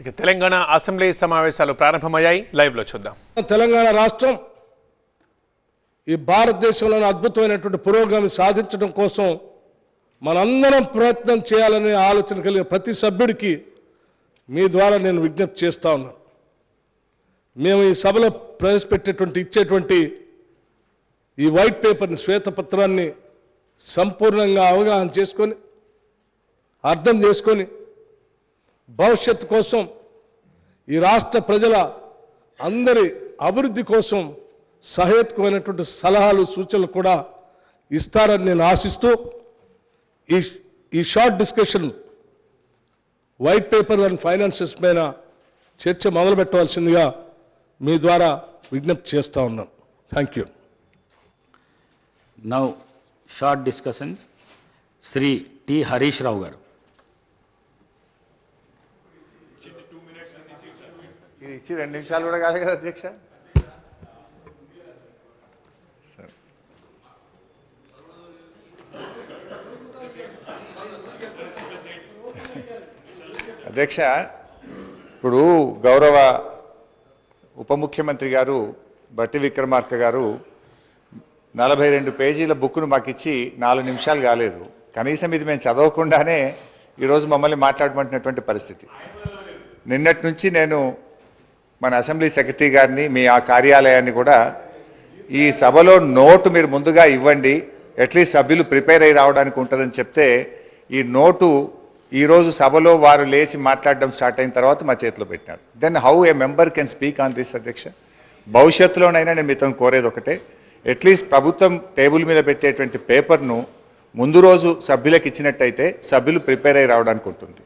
ఇక తెలంగాణ అసెంబ్లీ సమావేశాలు ప్రారంభమయ్యాయి. లైవ్లో చూద్దాం. తెలంగాణ రాష్ట్రం ఈ భారతదేశంలోని అద్భుతమైనటువంటి పురోగమి సాధించడం కోసం మనందరం ప్రయత్నం చేయాలనే ఆలోచన కలిగిన ప్రతి సభ్యుడికి మీ ద్వారా నేను విజ్ఞప్తి చేస్తా ఉన్నాను మేము ఈ సభలో ప్రవేశపెట్టేటువంటి ఇచ్చేటువంటి ఈ వైట్ పేపర్ని శ్వేతపత్రాన్ని సంపూర్ణంగా అవగాహన చేసుకొని అర్థం చేసుకొని భవిష్యత్తు కోసం ఈ రాష్ట్ర ప్రజల అందరి అభివృద్ధి కోసం సహేతుకమైనటువంటి సలహాలు సూచనలు కూడా ఇస్తారని నేను ఆశిస్తూ ఈ ఈ short discussion white paper and finances పైన చర్చ మొదలు పెట్టవలసిందిగా మీ ద్వారా విజ్ఞప్తి చేస్తా ఉన్నాను thank you. Now short discussion Shri T Harish Rao garu. ఇది ఇచ్చి రెండు నిమిషాలు కూడా కాదు కదా అధ్యక్ష? సరే. అధ్యక్ష ఇప్పుడు గౌరవ ఉప ముఖ్యమంత్రి గారు బట్టి విక్రమార్క గారు నలభై రెండు పేజీల బుక్ను మాకు ఇచ్చి నాలుగు నిమిషాలు కాలేదు. కనీసం ఇది మేము చదవకుండానే ఈరోజు మమ్మల్ని మాట్లాడమంటున్నటువంటి పరిస్థితి. నిన్నటి నుంచి నేను మన అసెంబ్లీ సెక్రటరీ గారిని మీ ఆ కార్యాలయాన్ని కూడా ఈ సభలో నోటు మీరు ముందుగా ఇవ్వండి. అట్లీస్ట్ సభ్యులు ప్రిపేర్ అయి రావడానికి ఉంటుందని చెప్తే ఈ నోటు ఈరోజు సభలో వారు లేచి మాట్లాడడం స్టార్ట్ అయిన తర్వాత మా చేతిలో పెట్టినారు. Then how a member can speak on this అధ్యక్ష భవిష్యత్తులోనైనా నేను మీతో కోరేది ఒకటే. అట్లీస్ట్ ప్రభుత్వం టేబుల్ మీద పెట్టేటువంటి పేపర్ను ముందు రోజు సభ్యులకు ఇచ్చినట్టయితే సభ్యులు ప్రిపేర్ అయి రావడానికి ఉంటుంది.